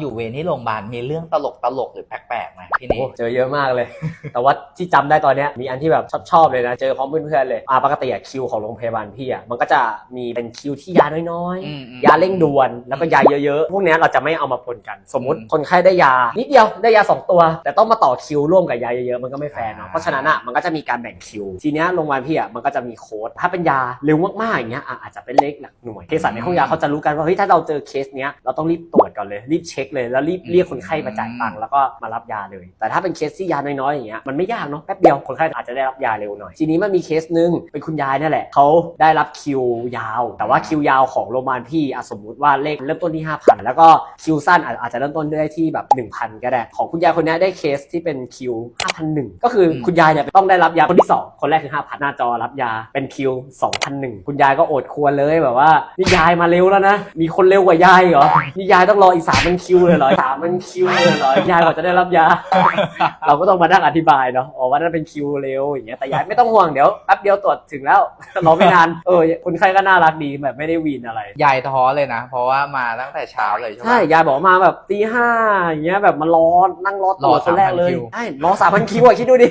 อยู่เวรที่โรงพยาบาลมีเรื่องตลกตลกๆหรือแปลกๆไหมพี่โอ้นี่เจอเยอะมากเลย แต่ว่าที่จำได้ตอนเนี้ยมีอันที่แบบชอบชอบๆเลยนะ เจอพร้อมเพื่อนๆเลยอ่าปกติอะคิวของโรงพยาบาลพี่อะมันก็จะมีเป็นคิวที่ยาน้อยอืมอืม ๆ ยาเร่งด่วนแล้วก็ยาเยอะๆ พวกเนี้ยเราจะไม่เอามาปนกัน สมมติอืมคนไข้ได้ยา นิดเดียวได้ยา 2 ตัว แต่ต้องมาต่อคิวร่วมกับยาเยอะๆมันก็ไม่แฟร์เนาะอ่า เพราะฉะนั้นอะมันก็จะมีการแบ่งคิว ทีเนี้ยโรงพยาบาลพี่อะมันก็จะมีโค้ดถ้าเป็นยาเร็วมากๆอย่างเงี้ยอะอาจจะเป็นเลขหลักหน่วยเภสัชในห้องยาเขาจะรู้กันว่าเฮ้ยถ้าเราเจอเคสเนี้ยเราต้องรีบตรวจ ก่อนเลย รีบเช็คเลยแล้วรีบเรียกคนไข้มาจ่ายตังค์แล้วก็มารับยาเลย แต่ถ้าเป็นเคสที่ยาน้อยๆอย่างเงี้ยมันไม่ยากเนาะแป๊บเดียวคนไข้อาจจะได้รับยาเร็วหน่อยทีนี้มันมีเคสหนึ่งเป็นคุณยายนั่นแหละเขาได้รับคิวยาว แต่ว่าคิวยาวของโรงพยาบาลพี่อะสมมุติว่าเลขเริ่มต้นที่5,000แล้วก็คิวสั้นอาจอาจจะเริ่มต้นได้ที่แบบ 1,000 ก็ได้ ของคุณยายคนเนี้ยได้เคสที่เป็นคิว5,001ก็คืออมคุณยายเนี่ยต้องได้รับยาคนที่สองคนแรกคือ5,000หน้าจอรับยาเป็นคิว2,001คุณยายก็อดควรเลยแบบว่านี่ยายมาเร็วแล้วนะ มีคนเร็วกว่ายายเหรอนี่ยายต้องรออีกสามเป็นคิวเลยเหรอสามเป็นคิวเลยเหรอยายกว่าจะได้รับยา เราก็ต้องมานั่งอธิบายเนาะอ๋อว่านั่นเป็นคิวเร็วอย่างเงี้ยแต่ยายไม่ต้องห่วงเดี๋ยวแป๊บเดียวตรวจถึงแล้วรอไม่นานเออคนไข้ก็น่ารักดีแบบไม่ได้วีนอะไร ยายท้อเลยนะ เพราะว่ามาตั้งแต่เช้าเลยใช่ไหม ใช่ยายบอกมาแบบตีห้าอย่างเงี้ยแบบมารอนั่งรอตรวจรอคนแรกเลย3,000คิว ใช่รอสามพันคิวอะคิดดูดิ